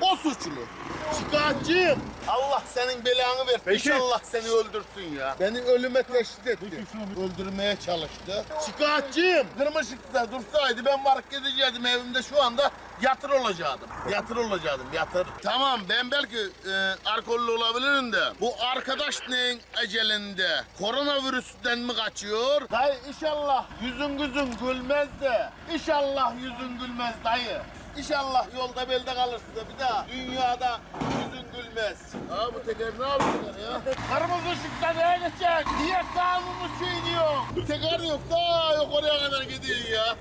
o suçlu. Şikayetçiyim. Allah senin belanı ver. Peki. İnşallah seni öldürsün ya. Beni ölüme teşhis etti. Öldürmeye çalıştı. Şikayetçiyim. Kırmızı ışıkta dursaydı ben varıp gidecektim evimde şu anda yatır olacaktım. Yatır olacaktım yatır. Tamam ben belki e, alkollü olabilirim de bu arkadaş neyin ecelinde? Koronavirüsten mi kaçıyor? Dayı inşallah yüzün gözün gülmez de. İnşallah yüzün gülmez dayı. İnşallah yolda belde kalırsın da bir daha dünyada yüzün gülmez. Aa bu teker ne yapıyor ya? Kırmızı ışıkta neye geçecek? Niye kanunu çiğniyor? Teker yok da yok oraya kadar gidiyor ya.